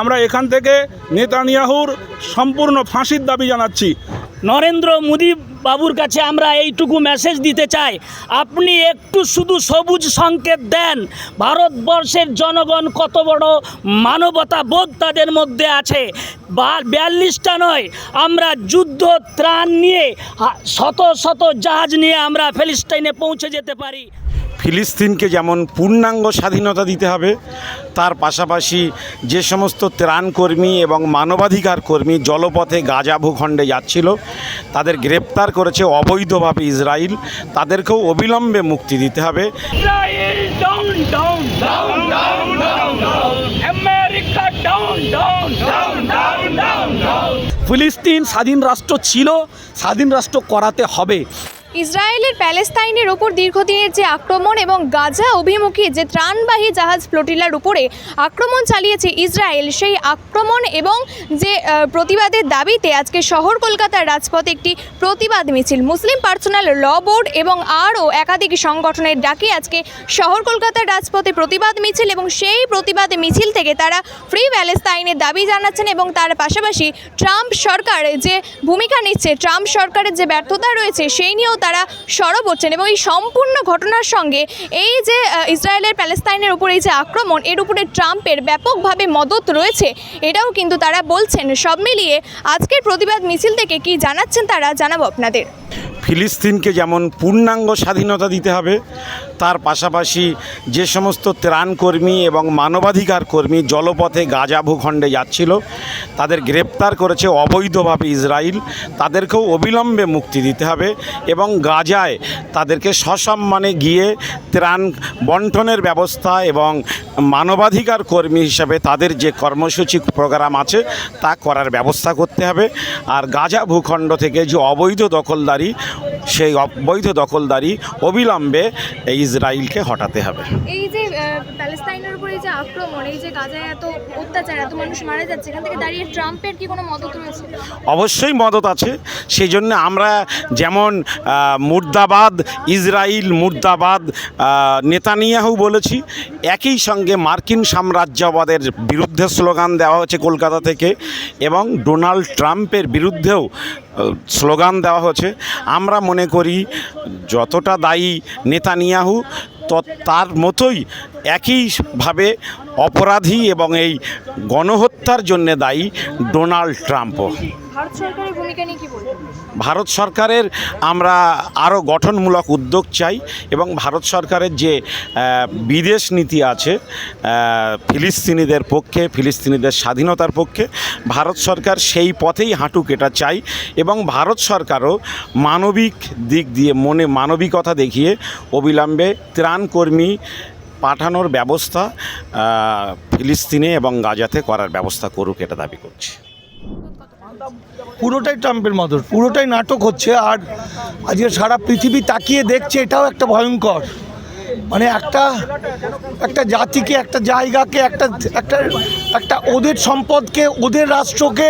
আমরা এখান থেকে নেতানিয়াহুর সম্পূর্ণ ফাঁসির দাবি জানাচ্ছি। নরেন্দ্র মোদী বাবুর কাছে আমরা এইটুকু মেসেজ দিতে চাই। আপনি একটু শুধু সবুজ সংকেত দেন। ভারতবর্ষের জনগণ কত বড় মানবতা বোধ তাদের মধ্যে আছে। বা বিয়াল্লিশটা নয়, আমরা যুদ্ধ ত্রাণ নিয়ে শত শত জাহাজ নিয়ে আমরা ফিলিস্তাইনে পৌঁছে যেতে পারি। ফিলিস্তিনকে যেমন পূর্ণাঙ্গ স্বাধীনতা দিতে হবে তার পাশাপাশি যে সমস্ত ত্রাণকর্মী এবং মানবাধিকার কর্মী জলপথে গাজা ভূখণ্ডে যাচ্ছিল তাদের গ্রেপ্তার করেছে অবৈধভাবে ইসরায়েল তাদেরকেও অবিলম্বে মুক্তি দিতে হবে. ফিলিস্তিন স্বাধীন রাষ্ট্র ছিল স্বাধীন রাষ্ট্র করাতে হবে। ইসরায়েলের প্যালেস্তাইনের ওপর দীর্ঘদিনের যে আক্রমণ এবং গাজা অভিমুখী যে ত্রাণবাহী জাহাজ ফ্লোটিলার উপরে আক্রমণ চালিয়েছে ইসরায়েল, সেই আক্রমণ এবং যে প্রতিবাদের দাবিতে আজকে শহর কলকাতার রাজপথে একটি প্রতিবাদ মিছিল। মুসলিম পার্সোনাল ল বোর্ড এবং আরও একাধিক সংগঠনের ডাকে আজকে শহর কলকাতার রাজপথে প্রতিবাদ মিছিল এবং সেই প্রতিবাদ মিছিল থেকে তারা ফ্রি প্যালেস্তাইনের দাবি জানাচ্ছেন এবং তার পাশাপাশি ট্রাম্প সরকার যে ভূমিকা নিচ্ছে, ট্রাম্প সরকারের যে ব্যর্থতা রয়েছে, সেই নিয়েও তারা সরব হচ্ছেন এবং এই সম্পূর্ণ ঘটনার সঙ্গে এই যে ইসরায়েলের প্যালেস্তাইনের উপর এই যে আক্রমণ, এর উপরে ট্রাম্পের ব্যাপকভাবে মদত রয়েছে, এটাও কিন্তু তারা বলছেন। সব মিলিয়ে আজকের প্রতিবাদ মিছিল থেকে কি জানাচ্ছেন তারা, জানাব আপনাদের। ফিলিস্তিনকে যেমন পূর্ণাঙ্গ স্বাধীনতা দিতে হবে পাশাপাশি যে সমস্ত ত্রাণকর্মী এবং মানবাধিকার কর্মী জলপথে গাজা ভূখণ্ডে যাচ্ছিল, তাদের গ্রেপ্তার করেছে অবৈধভাবে ইসরায়েল তাদেরকেও অবিলম্বে মুক্তি দিতে হবে এবং গাজায় তাদেরকে সসম্মানে গিয়ে ত্রাণ বন্টনের ব্যবস্থা এবং মানবাধিকার কর্মী হিসাবে তাদের যে কর্মসূচি প্রোগ্রাম আছে, তা করার ব্যবস্থা করতে হবে। আর গাজা ভূখণ্ড থেকে যে অবৈধ দখলদারি সেই অবৈধ দখলদারি অবিলম্বে এই ইসরায়েলকে হটাতে হবে। এই যে প্যালেস্তাইনের উপর এই যে আক্রমণ এই যে গাজায় এত অত্যাচার এত মানুষ মারা যাচ্ছে এখান থেকে দাঁড়িয়ে ট্রাম্পের কি কোনো মদত রয়েছে? অবশ্যই মদত আছে। সেই জন্য আমরা যেমন মুর্দাবাদ ইসরায়েল মুর্দাবাদ নেতানিয়াহু বলেছি একই সঙ্গে মার্কিন সাম্রাজ্যবাদের বিরুদ্ধে স্লোগান দেওয়া হচ্ছে কলকাতা থেকে এবং ডোনাল্ড ট্রাম্পের বিরুদ্ধেও স্লোগান দেওয়া হয়েছে। আমরা মনে করি যতটা দায়ী নেতানিয়াহু তার মতোই একইভাবে অপরাধী এবং এই গণহত্যার জন্য দায়ী ডোনাল্ড ট্রাম্পও ভারত সরকারের আমরা আরও গঠনমূলক উদ্যোগ চাই এবং ভারত সরকারের যে বিদেশ নীতি আছে ফিলিস্তিনিদের পক্ষে ফিলিস্তিনিদের স্বাধীনতার পক্ষে ভারত সরকার সেই পথেই হাঁটুক এটা চাই এবং ভারত সরকারও মানবিক দিক দিয়ে মনে মানবিকতা দেখিয়ে অবিলম্বে ত্রাণকর্মী পাঠানোর ব্যবস্থা ফিলিস্তিনে এবং গাজাতে করার ব্যবস্থা করুক এটা দাবি করছি। পুরোটাই ট্রাম্পের মদত, পুরোটাই নাটক হচ্ছে আর আজকে সারা পৃথিবী তাকিয়ে দেখছে এটাও একটা ভয়ঙ্কর। মানে একটা একটা জাতিকে, একটা জায়গাকে, একটা একটা একটা ওদের সম্পদকে, ওদের রাষ্ট্রকে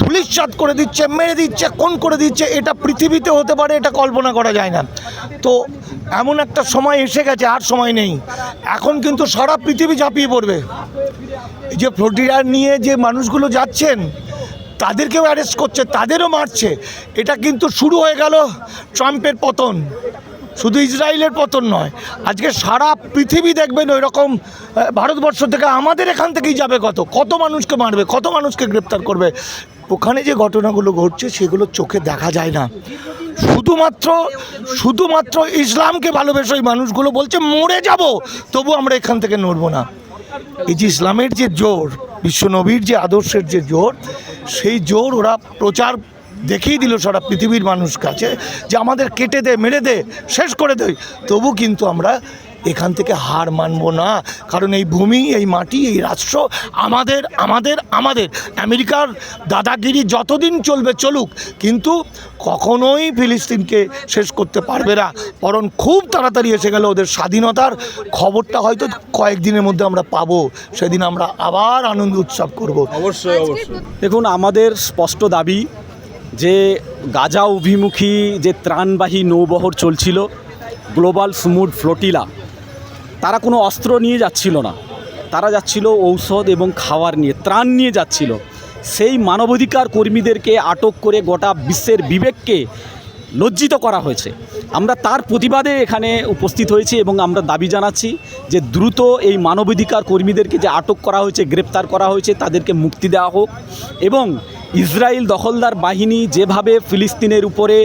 ধুলিস্বাদ করে দিচ্ছে, মেরে দিচ্ছে কোন করে দিচ্ছে, এটা পৃথিবীতে হতে পারে, এটা কল্পনা করা যায় না। তো এমন একটা সময় এসে গেছে, আর সময় নেই। এখন কিন্তু সারা পৃথিবী ঝাঁপিয়ে পড়বে। যে ফ্লোটিডা নিয়ে যে মানুষগুলো যাচ্ছেন, তাদেরকেও অ্যারেস্ট করছে, তাদেরও মারছে। এটা কিন্তু শুরু হয়ে গেল ট্রাম্পের পতন। শুধু ইসরায়েলের পতন নয়, আজকে সারা পৃথিবী দেখবেন ওই রকম ভারতবর্ষ থেকে আমাদের এখান থেকেই যাবে কত কত মানুষকে মারবে, কত মানুষকে গ্রেপ্তার করবে। ওখানে যে ঘটনাগুলো ঘটছে, সেগুলো চোখে দেখা যায় না। শুধুমাত্র শুধুমাত্র ইসলামকে ভালোবেসে ওই মানুষগুলো বলছে, মরে যাব, তবু আমরা এখান থেকে নড়বো না। এই যে ইসলামের যে জোর বিশ্বনবীর যে আদর্শের যে জোর, সেই জোর ওরা প্রচার দেখিয়ে দিল সারা পৃথিবীর মানুষ কাছে, যে আমাদের কেটে দে, মেরে দে, শেষ করে দে। তবু কিন্তু আমরা এখান থেকে হার মানবো না। কারণ এই ভূমি এই মাটি এই রাষ্ট্র আমাদের আমাদের আমাদের। আমেরিকার দাদাগিরি যতদিন চলবে চলুক কিন্তু কখনোই ফিলিস্তিনকে শেষ করতে পারবে না। বরং খুব তাড়াতাড়ি এসে গেল ওদের স্বাধীনতার খবরটা হয়তো কয়েকদিনের মধ্যে আমরা পাবো। সেদিন আমরা আবার আনন্দ উৎসব করব। অবশ্যই অবশ্যই। দেখুন আমাদের স্পষ্ট দাবি যে গাজা অভিমুখী যে ত্রাণবাহী নৌবহর চলছিল গ্লোবাল স্মুড ফ্লোটিলা তারা কোনো অস্ত্র নিয়ে যাচ্ছিল না। তারা যাচ্ছিল ঔষধ এবং খাওয়ার নিয়ে, ত্রাণ নিয়ে যাচ্ছিল। সেই মানবাধিকার কর্মীদেরকে আটক করে গোটা বিশ্বের বিবেককে লজ্জিত করা হয়েছে। আমরা তার প্রতিবাদে এখানে উপস্থিত হয়েছি এবং আমরা দাবি জানাচ্ছি যে দ্রুত এই মানবাধিকার কর্মীদেরকে যে আটক করা হয়েছে, গ্রেপ্তার করা হয়েছে, তাদেরকে মুক্তি দেওয়া হোক এবং ইসরায়েল দখলদার বাহিনী যেভাবে ফিলিস্তিনের উপরে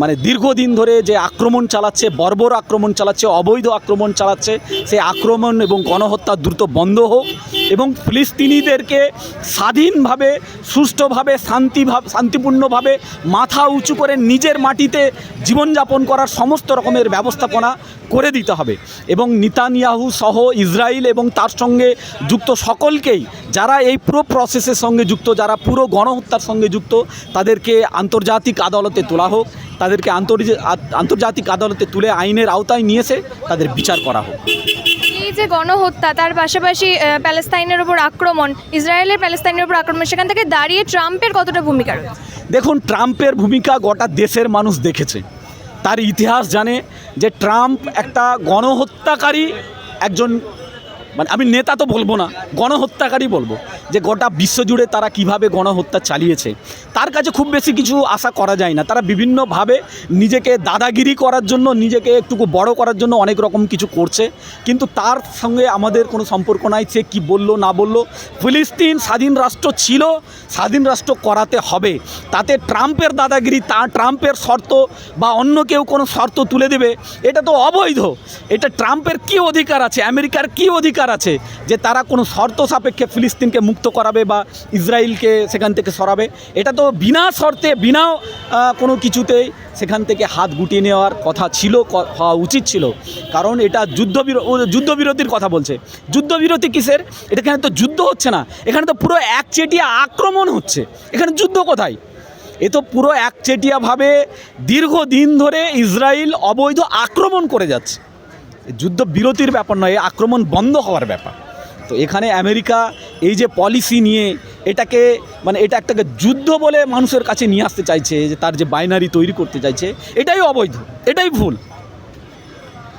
মানে দীর্ঘদিন ধরে যে আক্রমণ চালাচ্ছে, বর্বর আক্রমণ চালাচ্ছে, অবৈধ আক্রমণ চালাচ্ছে, সেই আক্রমণ এবং গণহত্যা দ্রুত বন্ধ হোক এবং ফিলিস্তিনিদেরকে স্বাধীনভাবে, সুষ্ঠুভাবে, শান্তিভাব, শান্তিপূর্ণভাবে মাথা উঁচু করে নিজের মাটিতে জীবনযাপন করার সমস্ত রকমের ব্যবস্থাপনা করে দিতে হবে। এবং নিতানিয়াহু সহ ইসরায়েল এবং তার সঙ্গে যুক্ত সকলকেই যারা এই পুরো প্রসেসের সঙ্গে যুক্ত যারা পুরো গণহত্যার সঙ্গে যুক্ত তাদেরকে আন্তর্জাতিক আদালতে তোলা হোক তাদেরকে আন্তর্জা- আন্তর্জাতিক আদালতে তুলে আইনের আওতায় নিয়ে এসে তাদের বিচার করা হোক। এই যে গণহত্যা তার পাশাপাশি প্যালেস্তাইনের ওপর আক্রমণ ইসরায়েলের প্যালেস্তাইনের ওপর আক্রমণ সেখান থেকে দাঁড়িয়ে ট্রাম্পের কতটা ভূমিকা রয়েছে? দেখুন ট্রাম্পের ভূমিকা গোটা দেশের মানুষ দেখেছে। তার ইতিহাস জানে যে ট্রাম্প একটা গণহত্যাকারী একজন মানে আমি নেতা তো বলব না গণহত্যাকারী বলব, যে গোটা বিশ্বজুড়ে তারা কীভাবে গণহত্যা চালিয়েছে। তার কাছে খুব বেশি কিছু আশা করা যায় না। তারা বিভিন্নভাবে নিজেকে দাদাগিরি করার জন্য, নিজেকে একটুকু বড় করার জন্য অনেক রকম কিছু করছে। কিন্তু তার সঙ্গে আমাদের কোনো সম্পর্ক নাই, সে কী বলল, না বলল। ফিলিস্তিন স্বাধীন রাষ্ট্র ছিল, স্বাধীন রাষ্ট্র করাতে হবে। তাতে ট্রাম্পের দাদাগিরি, তা ট্রাম্পের শর্ত বা অন্য কেউ কোনো শর্ত তুলে দেবে, এটা তো অবৈধ। এটা ট্রাম্পের কি অধিকার আছে? আমেরিকার কি অধিকার আছে যে তারা কোনো শর্ত সাপেক্ষে ফিলিস্তিনকে মুক্ত করাবে বা ইসরায়েলকে সেখান থেকে সরাবে, এটা তো বিনা শর্তে, বিনা কোনো কিছুতেই সেখান থেকে হাত গুটিয়ে নেওয়ার কথা ছিল হওয়া উচিত ছিল। কারণ এটা যুদ্ধবির যুদ্ধবিরতির কথা বলছে। যুদ্ধবিরতি কিসের? এখানে তো যুদ্ধ হচ্ছে না। এখানে তো পুরো একচেটিয়া আক্রমণ হচ্ছে। এখানে যুদ্ধ কোথায়? এ তো পুরো একচেটিয়াভাবে দীর্ঘদিন ধরে ইসরায়েল অবৈধ আক্রমণ করে যাচ্ছে। যুদ্ধ বিরতির ব্যাপার নয় আক্রমণ বন্ধ হওয়ার ব্যাপার। তো এখানে আমেরিকা এই যে পলিসি নিয়ে এটাকে মানে এটা একটাকে যুদ্ধ বলে মানুষের কাছে নিয়ে আসতে চাইছে, যে তার যে বাইনারি তৈরি করতে চাইছে, এটাই অবৈধ, এটাই ভুল।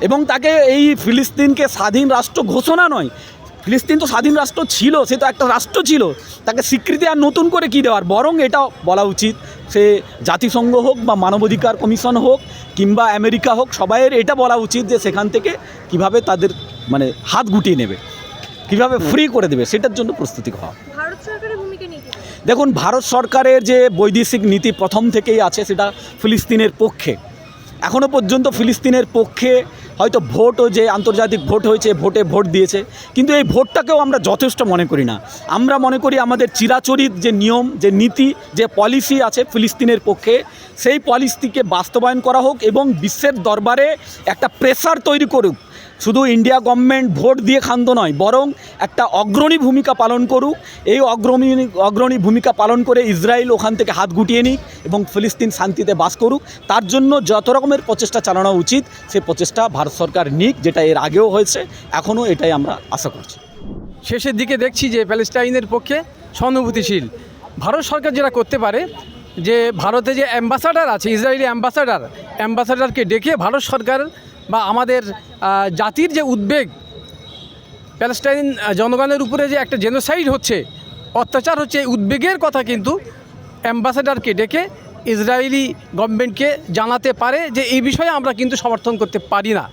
এবং তাকে এই ফিলিস্তিনকে স্বাধীন রাষ্ট্র ঘোষণা নয় ফিলিস্তিন তো স্বাধীন রাষ্ট্র ছিল সে তো একটা রাষ্ট্র ছিল। তাকে স্বীকৃতি আর নতুন করে কী দেওয়ার? বরং এটা বলা উচিত সে জাতিসংঘ হোক বা মানবাধিকার কমিশন হোক কিংবা আমেরিকা হোক সবাইয়ের এটা বলা উচিত যে সেখান থেকে কীভাবে তাদের মানে হাত গুটিয়ে নেবে কীভাবে ফ্রি করে দেবে সেটার জন্য প্রস্তুতি হওয়া। ভূমিকা নিয়ে দেখুন ভারত সরকারের যে বৈদেশিক নীতি প্রথম থেকেই আছে সেটা ফিলিস্তিনের পক্ষে। এখনও পর্যন্ত ফিলিস্তিনের পক্ষে হয়তো ভোটও যে আন্তর্জাতিক ভোট হয়েছে, ভোটে ভোট দিয়েছে। কিন্তু এই ভোটটাকেও আমরা যথেষ্ট মনে করি না। আমরা মনে করি আমাদের চিরাচরিত যে নিয়ম, যে নীতি, যে পলিসি আছে ফিলিস্তিনের পক্ষে, সেই পলিসিকে বাস্তবায়ন করা হোক এবং বিশ্বের দরবারে একটা প্রেসার তৈরি করুক। শুধু ইন্ডিয়া গভর্নমেন্ট ভোট দিয়ে ক্ষান্ত নয়, বরং একটা অগ্রণী ভূমিকা পালন করুক। এই অগ্রণী অগ্রণী ভূমিকা পালন করে ইসরায়েল ওখান থেকে হাত গুটিয়ে নিক এবং ফিলিস্তিন শান্তিতে বাস করুক। তার জন্য যত রকমের প্রচেষ্টা চালানো উচিত, সে প্রচেষ্টা ভারত সরকার নিক, যেটা এর আগেও হয়েছে। এখনও এটাই আমরা আশা করছি। শেষের দিকে দেখছি যে প্যালেস্টাইনের পক্ষে সহানুভূতিশীল। ভারত সরকার যেটা করতে পারে, যে ভারতে যে অ্যাম্বাসাডার আছে, ইসরায়েলি অ্যাম্বাসাডার, অ্যাম্বাসাডারকে ডেকে ভারত সরকার বা আমাদের জাতির যে উদ্বেগ, প্যালেস্টাইন জনগণের উপরে যে একটা জেনোসাইড হচ্ছে, অত্যাচার হচ্ছে, এই উদ্বেগের কথা কিন্তু অ্যাম্বাসাডারকে ডেকে ইসরায়েলি গভর্নমেন্টকে জানাতে পারে যে এই বিষয়ে আমরা কিন্তু সমর্থন করতে পারি না।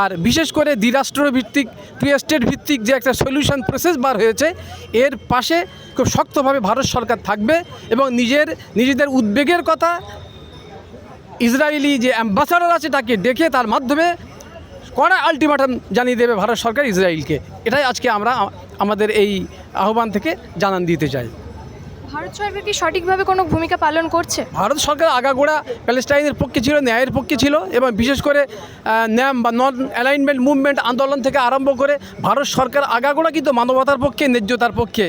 আর বিশেষ করে দ্বিরাষ্ট্র ভিত্তিক টু স্টেট ভিত্তিক যে একটা সলিউশন প্রসেস বার হয়েছে, এর পাশে খুব শক্তভাবে ভারত সরকার থাকবে এবং নিজের, নিজেদের উদ্বেগের কথা ইসরায়েলি যে অ্যাম্বাসাডার আছে তাকে ডেকে তার মাধ্যমে কড়া আলটিমেটাম জানিয়ে দেবে ভারত সরকার ইসরায়েলকে। এটাই আজকে আমরা আমাদের এই আহ্বান থেকে জানান দিতে চাই। ভারত সরকার কি সঠিকভাবে কোনো ভূমিকা পালন করছে? ভারত সরকার আগাগোড়া প্যালেস্টাইনের পক্ষে ছিল ন্যায়ের পক্ষে ছিল এবং বিশেষ করে ন্যাম বা নন অ্যালাইনমেন্ট মুভমেন্ট আন্দোলন থেকে আরম্ভ করে ভারত সরকার আগাগোড়া কিন্তু মানবতার পক্ষে ন্যায্যতার পক্ষে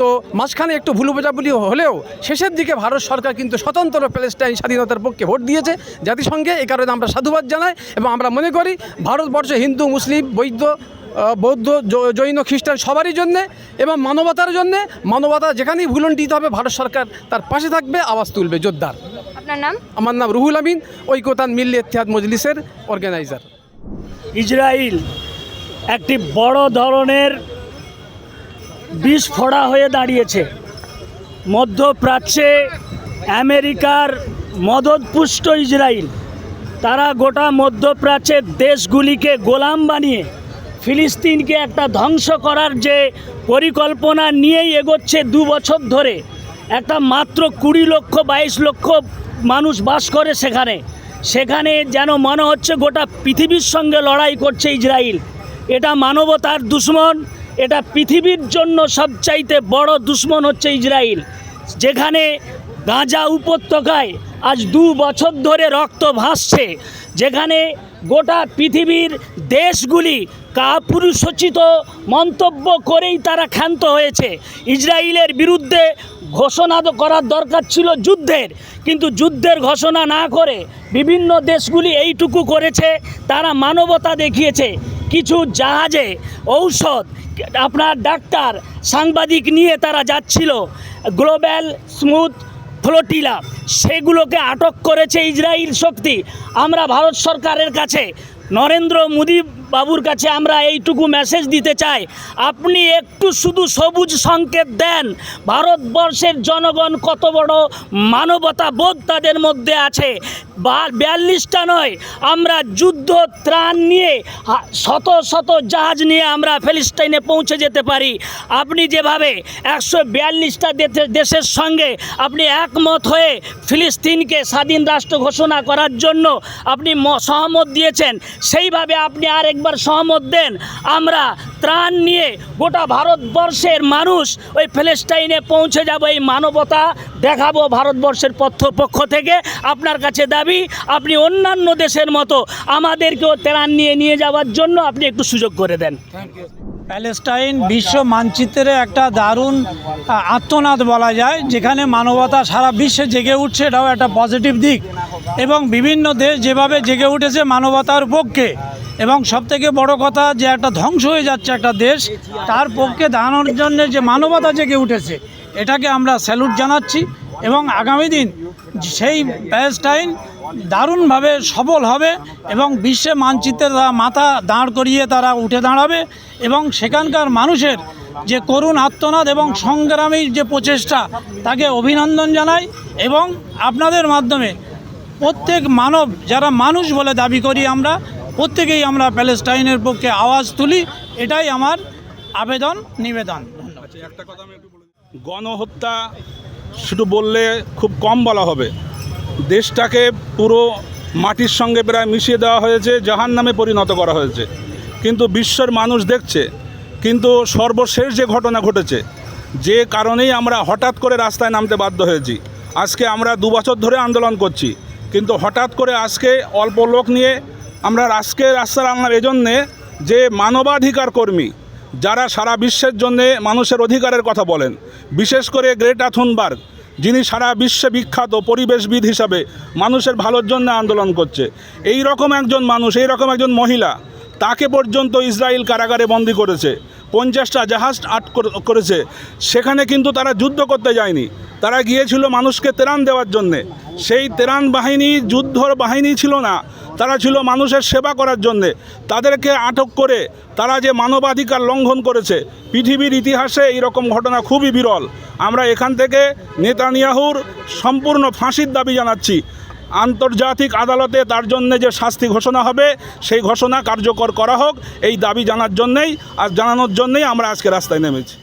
তো মাঝখানে একটু ভুল বোঝাবুলি হলেও শেষের দিকে ভারত সরকার কিন্তু স্বতন্ত্র প্যালেস্টাইন স্বাধীনতার পক্ষে ভোট দিয়েছে। জাতিসংঘে এই কারণে আমরা সাধুবাদ জানাই এবং আমরা মনে করি ভারতবর্ষে হিন্দু মুসলিম বৈদ্য বৌদ্ধ জৈন খ্রিস্টান সবারই জন্যে এবং মানবতার জন্যে মানবতা যেখানেই ভুলন্টিত হবে ভারত সরকার তার পাশে থাকবে আওয়াজ তুলবে জোরদার। আপনার নাম? আমার নাম রুহুল আমিন ঐকতান মিল্লি ইত্তেহাদ মজলিসের অর্গানাইজার ইসরায়েল একটি বড় ধরনের বিস্ফোড়া হয়ে দাঁড়িয়েছে। মধ্যপ্রাচ্যে আমেরিকার মদতপুষ্ট ইসরায়েল, তারা গোটা মধ্যপ্রাচ্যের দেশগুলিকে গোলাম বানিয়ে ফিলিস্তিনকে একটা ধ্বংস করার যে পরিকল্পনা নিয়েই এগোচ্ছে দু বছর ধরে। একটা মাত্র কুড়ি লক্ষ, বাইশ লক্ষ মানুষ বাস করে সেখানে। সেখানে যেন মনে হচ্ছে গোটা পৃথিবীর সঙ্গে লড়াই করছে ইসরায়েল। এটা মানবতার দুশ্মন এটা পৃথিবীর জন্য সবচাইতে বড় দুশ্মন হচ্ছে ইসরায়েল যেখানে গাঁজা উপত্যকায় আজ দু বছর ধরে রক্ত ভাসছে, যেখানে গোটা পৃথিবীর দেশগুলি কাপুরুষোচিত মন্তব্য করেই তারা ক্ষান্ত হয়েছে। ইসরায়েলের বিরুদ্ধে ঘোষণা তো করার দরকার ছিল যুদ্ধের। কিন্তু যুদ্ধের ঘোষণা না করে বিভিন্ন দেশগুলি এইটুকু করেছে, তারা মানবতা দেখিয়েছে। কিছু জাহাজে ঔষধ, আপনার ডাক্তার, সাংবাদিক নিয়ে তারা যাচ্ছিল। গ্লোবাল স্মুথ ফ্লোটিলা, সেগুলোকে আটক করেছে ইসরায়েল শক্তি। আমরা ভারত সরকারের কাছে নরেন্দ্র মোদী বাবুর কাছে আমরা এইটুকু মেসেজ দিতে চাই। আপনি একটু শুধু সবুজ সংকেত দেন। ভারতবর্ষের জনগণ কত বড় মানবতা বোধ তাদের মধ্যে আছে। বিয়াল্লিশটা নয়, আমরা যুদ্ধ ত্রাণ নিয়ে শত শত জাহাজ নিয়ে আমরা ফিলিস্তাইনে পৌঁছে যেতে পারি। আপনি যেভাবে একশো বিয়াল্লিশটা দেশের সঙ্গে আপনি একমত হয়ে ফিলিস্তিনকে স্বাধীন রাষ্ট্র ঘোষণা করার জন্য আপনি সহমত দিয়েছেন, সেইভাবে আপনি আরেকবার সহমত দেন। আমরা ত্রাণ নিয়ে গোটা ভারতবর্ষের মানুষ ওই ফিলিস্তাইনে পৌঁছে যাব, এই মানবতা দেখাবো ভারতবর্ষের পক্ষ থেকে। আপনার কাছে দাবি, আপনি অন্যান্য দেশের মতো আমাদেরকেও ত্রাণ নিয়ে নিয়ে যাওয়ার জন্য আপনি একটু সুযোগ করে দেন। প্যালেস্টাইন বিশ্ব মানচিত্রে একটা দারুণ আত্মনাদ বলা যায়, যেখানে মানবতা সারা বিশ্বে জেগে উঠছে, এটাও একটা পজিটিভ দিক। এবং বিভিন্ন দেশ যেভাবে জেগে উঠেছে মানবতার পক্ষে এবং সবথেকে বড় কথা যে একটা ধ্বংস হয়ে যাচ্ছে একটা দেশ, তার পক্ষে দাঁড়ানোর জন্য যে মানবতা জেগে উঠেছে, এটাকে আমরা স্যালুট জানাচ্ছি এবং আগামী দিন সেই প্যালেস্টাইন দারুণভাবে সফল হবে এবং বিশ্বে মানচিত্রে তারা মাথা দাঁড় করিয়ে তারা উঠে দাঁড়াবে এবং সেখানকার মানুষের যে করুণ আত্মনাদ এবং সংগ্রামী যে প্রচেষ্টা, তাকে অভিনন্দন জানাই এবং আপনাদের মাধ্যমে প্রত্যেক মানব যারা মানুষ বলে দাবি করি আমরা প্রত্যেকেই আমরা প্যালেস্টাইনের পক্ষে আওয়াজ তুলি, এটাই আমার আবেদন, নিবেদন। গণহত্যা শুধু বললে খুব কম বলা হবে। দেশটাকে পুরো মাটির সঙ্গে প্রায় মিশিয়ে দেওয়া হয়েছে জাহান নামে পরিণত করা হয়েছে। কিন্তু বিশ্বের মানুষ দেখছে, কিন্তু সর্বশেষ যে ঘটনা ঘটেছে, যে কারণেই আমরা হঠাৎ করে রাস্তায় নামতে বাধ্য হয়েছি। আজকে আমরা দু বছর ধরে আন্দোলন করছি, কিন্তু হঠাৎ করে আজকে অল্প লোক নিয়ে আমরা আজকে রাস্তা নামলাম এজন্যে যে মানবাধিকার কর্মী, যারা সারা বিশ্বের জন্যে মানুষের অধিকারের কথা বলেন, বিশেষ করে গ্রেটা থুনবার্গ, যিনি সারা বিশ্বে বিখ্যাত পরিবেশবিদ হিসাবে মানুষের ভালোর জন্য আন্দোলন করছে, এই রকম একজন মানুষ, এই রকম একজন মহিলা, তাকে পর্যন্ত ইসরায়েল কারাগারে বন্দি করেছে, পঞ্চাশটা জাহাজ আট করেছে, সেখানে কিন্তু তারা যুদ্ধ করতে যায়নি, তারা গিয়েছিল মানুষকে তেরান দেওয়ার জন্যে, সেই তেরান বাহিনী, যুদ্ধর বাহিনী ছিল না তারা ছিল মানুষের সেবা করার জন্যে। তাদেরকে আটক করে তারা যে মানবাধিকার লঙ্ঘন করেছে, পৃথিবীর ইতিহাসে এই রকম ঘটনা খুবই বিরল। আমরা এখান থেকে নেতানিয়াহুর সম্পূর্ণ ফাঁসির দাবি জানাচ্ছি। আন্তর্জাতিক আদালতে তার জন্য যে শাস্তি ঘোষণা হবে, সেই ঘোষণা কার্যকর করা হোক, এই দাবি জানার জন্যেই, আর জানানোর জন্যেই আমরা আজকে রাস্তায় নেমেছি।